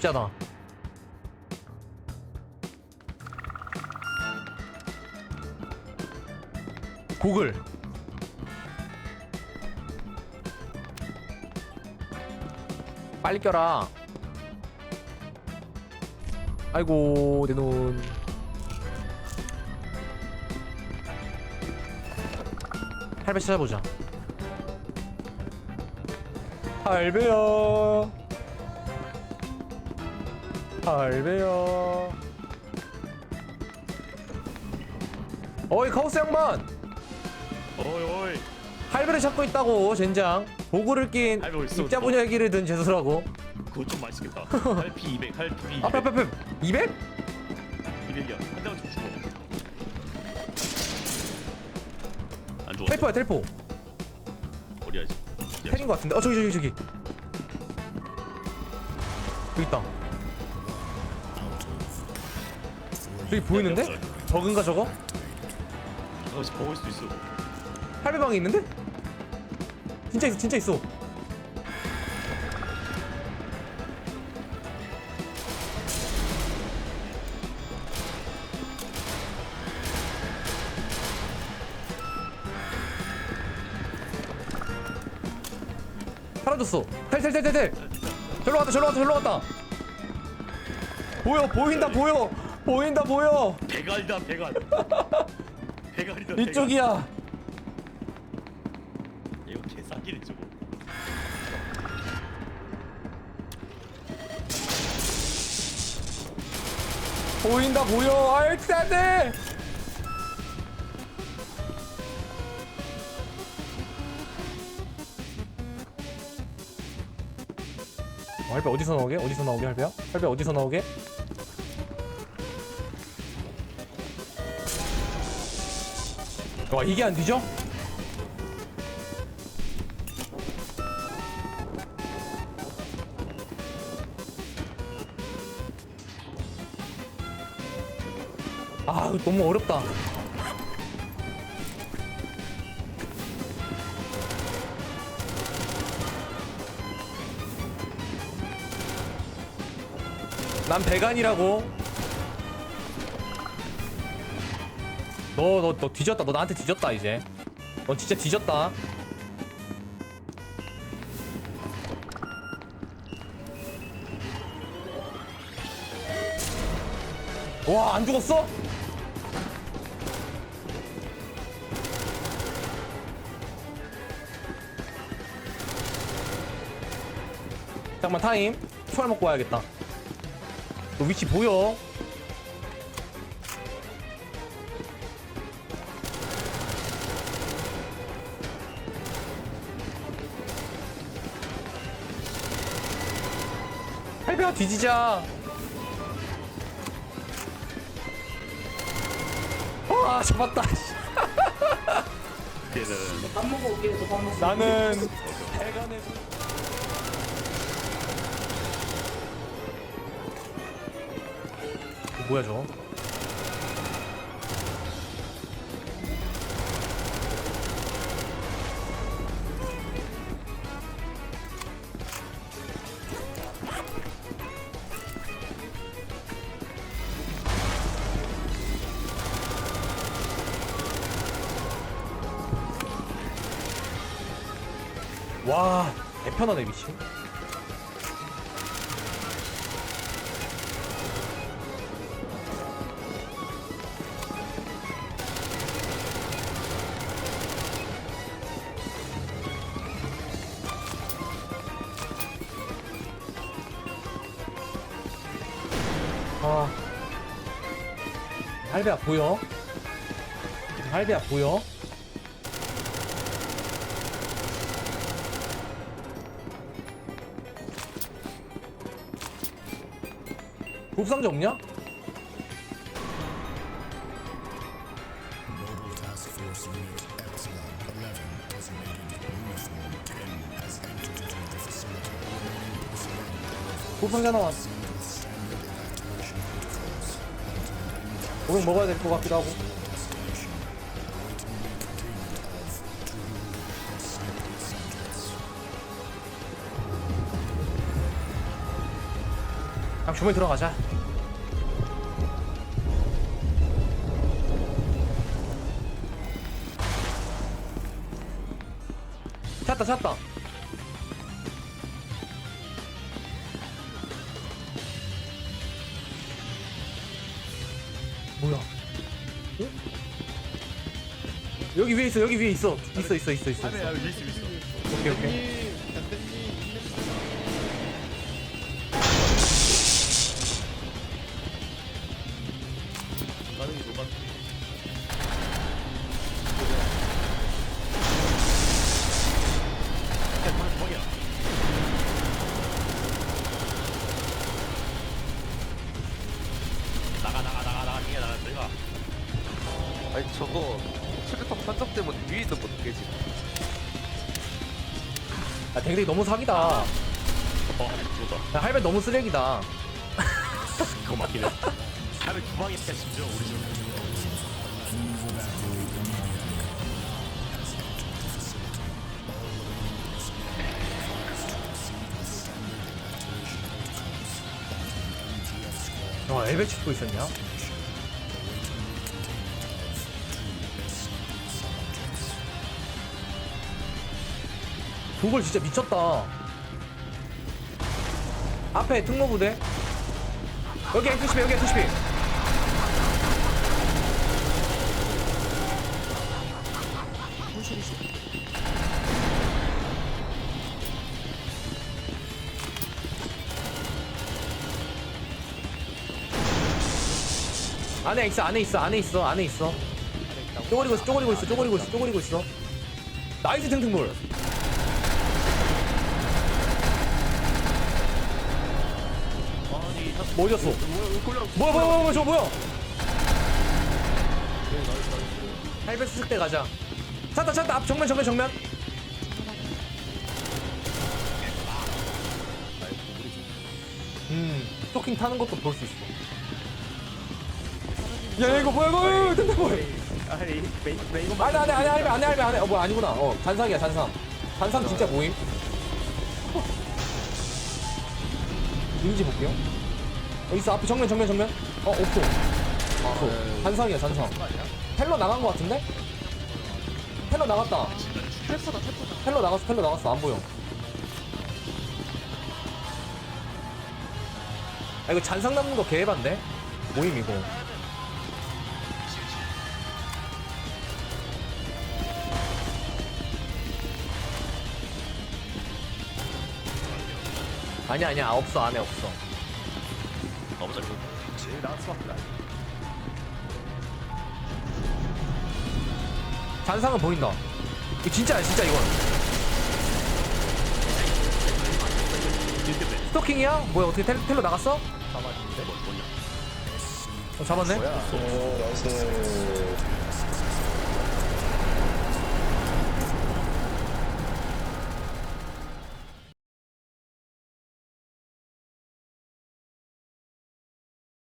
없잖아. 고글. 빨리 껴라. 아이고 내 눈. 할배 찾아보자. 할배야. 할배야. 어이 카우스 양반. 어이 어이 할배를 찾고 있다고 젠장. 보고를 낀 할배 어딨어, 입자 어딨어? 분야기를 든 제수라고. 그거 좀 맛있겠다 할피 200 할피 200 앞에 앞에 앞에 200? 200이야 한 대만 좀 죽어 안 죽었어 텔포야 텔포. 어디야지 텔인 것 같은데. 어 저기 저기 저기. 여기 있다. 저기 보이는데? 적은가 저거? 잠깐씩 먹을 수도 있어. 할배방에 있는데? 진짜 있어 진짜 있어. 사라졌어. 텔텔텔텔텔. 절로 갔다 절로 갔다 절로 갔다. 보여 보인다 보여 보인다 보여 배갈이다 배갈 배갈이다 이쪽이야. 이거 개싸기네 저거 보인다 보여 아이 안돼 어, 할배 어디서 나오게? 어디서 나오게 할배야? 할배 어디서 나오게? 와 이게 안 뒤져? 아 너무 어렵다 난 배간이라고 너 너 너 뒤졌다. 너 나한테 뒤졌다 이제. 넌 진짜 뒤졌다. 와 안 죽었어? 잠깐만 타임. 초알 먹고 와야겠다. 너 위치 보여? 할배야 뒤지자 와 잡았다 밥 먹고 올게요. 저밥 먹고. 나는 대간에서 뭐야 저 와 개편하네 미친 아 할배야 보여? 할배야 보여? Into the facility. Remaining personnel 곱상자 나왔 proceed with standard evacuation protocols. 오늘 먹어야 될 것 같기도 하고 조명 들어가자. 찾다 찾다. 뭐야? 어? 여기 위에 있어 여기 위에 있어 있어 있어 있어 있어. 아 있어 오케이 오케이. 이 수류탄 판정 때문에 위에 있는 못 깨지 아 댕댕이 너무 사기다. 어 죽었다 야, 할배 너무 쓰레기다. 그거 맞긴 해 하루에 두 방이니까 심지어 우리 집어 엘베 찍고 있었냐? 그걸 진짜 미쳤다. 앞에 특무부대. 여기 F12 여기 F12. 안에 있어 안에 있어 안에 있어 안에 있어 쪼그리고 있어 쪼그리고 있어 쪼그리고 있어 쪼그리고 있어 나이스 탱탱볼 뭐 어디였어. 뭐야 뭐야 뭐야 뭐야 저거 뭐야? 할배스 숙대 가자. 찾다 찾다. 앞 정면 정면 정면. 음 스토킹 타는 것도 볼 수 있어. 야 이거 뭐야 이거? 탱탱볼 아니 메인 메인 안해 안해 안해 안해 안해 안해 안해 어 뭐야 아니구나. 어 잔상이야 잔상. 잔상 진짜 모임. 인지 볼게요 어 있어. 앞에 정면 정면 정면. 어 없어 없어 잔상이야 잔상. 텔러 나간 거 같은데? 텔러 나갔다. 텔러 나갔어 텔러 나갔어. 안 보여. 아 이거 잔상 남는 거 개해반데 모임 이거. 아니야 아니야. 없어 안에 없어 너무 없다 잔상은 보인다 이거 진짜야 진짜 이건 딜때문에 스토킹이야? 뭐야 어떻게 텔, 텔로 나갔어? 뭐 뭐냐 어, 잡았네? 오 나이스